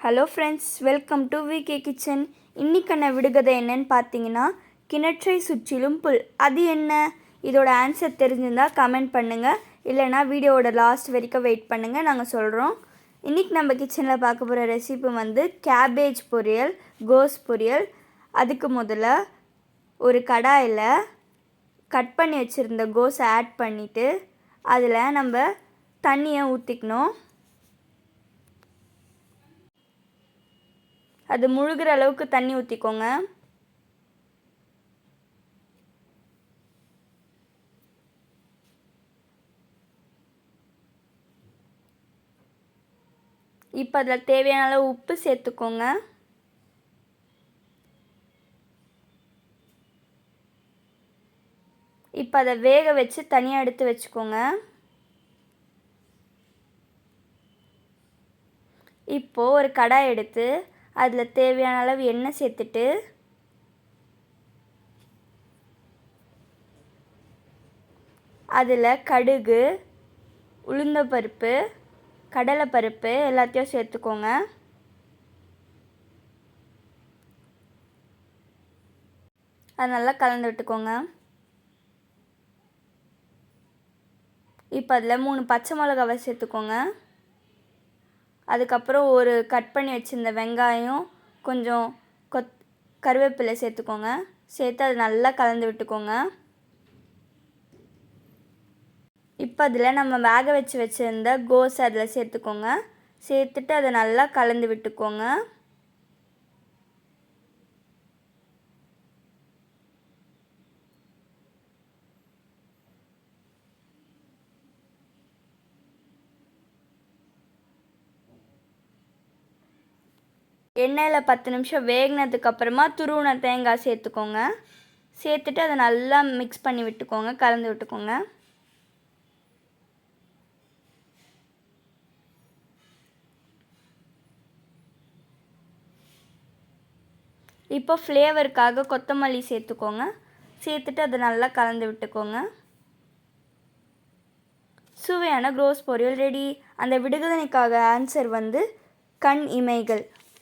Hello friends welcome to VK kitchen இன்றைக்கான விடுகதை என்னன்னு பார்த்தீங்கன்னா கிணற்றை சுற்றிலும் புல். அது என்ன? இதோட ஆன்சர் தெரிஞ்சிருந்தால் கமெண்ட் பண்ணுங்கள் இல்லைனா வீடியோவோட லாஸ்ட் வரைக்கும் வெயிட் பண்ணுங்கள் நாங்கள் சொல்கிறோம் இன்றைக்கி நம்ம கிச்சனில் பார்க்க போகிற ரெசிபி வந்து கேபேஜ் பொரியல் கோஸ் பொரியல். அதுக்கு முதல்ல ஒரு கடாயில் கட் பண்ணி வச்சுருந்த கோஸை ஆட் பண்ணிவிட்டு அதில் நம்ம தண்ணியை ஊற்றிக்கணும் அது முழுகிற அளவுக்கு தண்ணி ஊற்றிக்கோங்க இப்போ அதில் தேவையான அளவு உப்பு சேர்த்துக்கோங்க. இப்போ அதை வேக வச்சு தனியாக எடுத்து வச்சுக்கோங்க. இப்போது ஒரு கடாய் எடுத்து அதில் தேவையான அளவு எண்ணெய் சேர்த்துட்டு அதில் கடுகு உளுந்தப்பருப்பு கடலைப்பருப்பு எல்லாத்தையும் சேர்த்துக்கோங்க. அது நல்லா கலந்து விட்டுக்கோங்க. இப்போ அதில் மூணு பச்சை மிளகாவை சேர்த்துக்கோங்க. அதுக்கப்புறம் ஒரு கட் பண்ணி வச்சுருந்த வெங்காயம் கொஞ்சம் கொத் கருவேப்பிலை சேர்த்துக்கோங்க. சேர்த்து அது நல்லா கலந்து விட்டுக்கோங்க. இப்போ அதில் நம்ம வேக வச்சு வச்சுருந்த கோஸ் அதில் சேர்த்துக்கோங்க. சேர்த்துட்டு அதை நல்லா கலந்து விட்டுக்கோங்க. எண்ணெயில் பத்து நிமிஷம் வேகினதுக்கு அப்புறமா துருவின தேங்காய் சேர்த்துக்கோங்க. சேர்த்துட்டு அதை நல்லா மிக்ஸ் பண்ணி விட்டுக்கோங்க கலந்து விட்டுக்கோங்க. இப்போ ஃப்ளேவருக்காக கொத்தமல்லி சேர்த்துக்கோங்க. சேர்த்துட்டு அதை நல்லா கலந்து விட்டுக்கோங்க. சுவையான க்ரோஸ் பொரியல் ரெடி அந்த விடுதலைக்காக ஆன்சர் வந்து கண் இமைகள்.